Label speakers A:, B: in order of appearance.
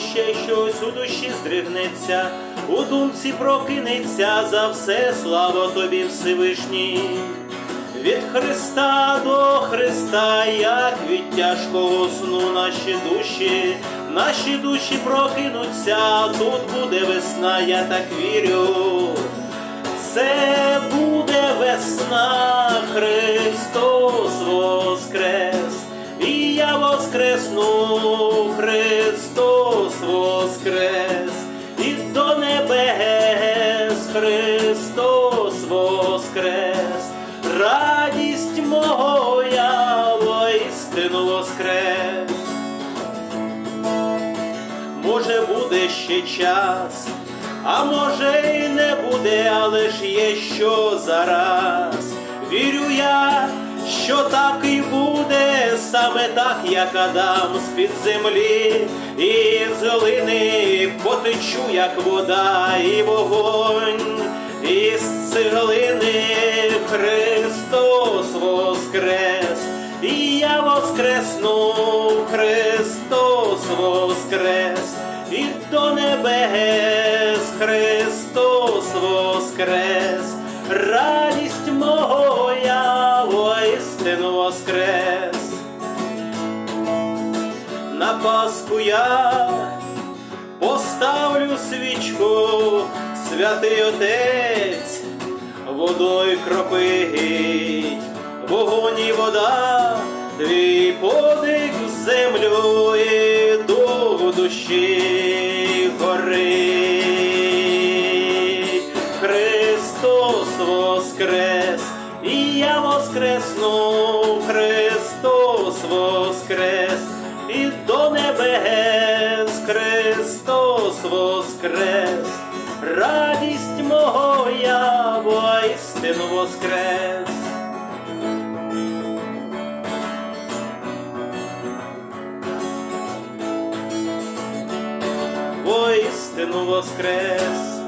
A: ще щось у душі здригнеться, у думці прокинеться за все, слава тобі Всевишній. Від Христа до Христа, як від тяжкого сну наші душі, наші душі прокинуться, тут буде весна, я так вірю. Це буде весна, Христос воскрес, Христос воскрес, радість моя воістину воскрес. Може буде ще час, а може й не буде, але ж є що зараз. Вірю я, що так і буде, саме так, як Адам з-під землі, і з глини потечу, як вода, і вогонь, Христос воскрес, і я воскресну, Христос воскрес, і до небес. Христос воскрес, радість моя воістину воскрес. На Пасху я поставлю свічку, святий Отець, водою кропить, вогонь і вода, твій подих в землю і дух душі горить. Христос воскрес, і я воскресну, Христос воскрес, і до небес. Христос воскрес, радість воістину воскрес. Воістину воскрес.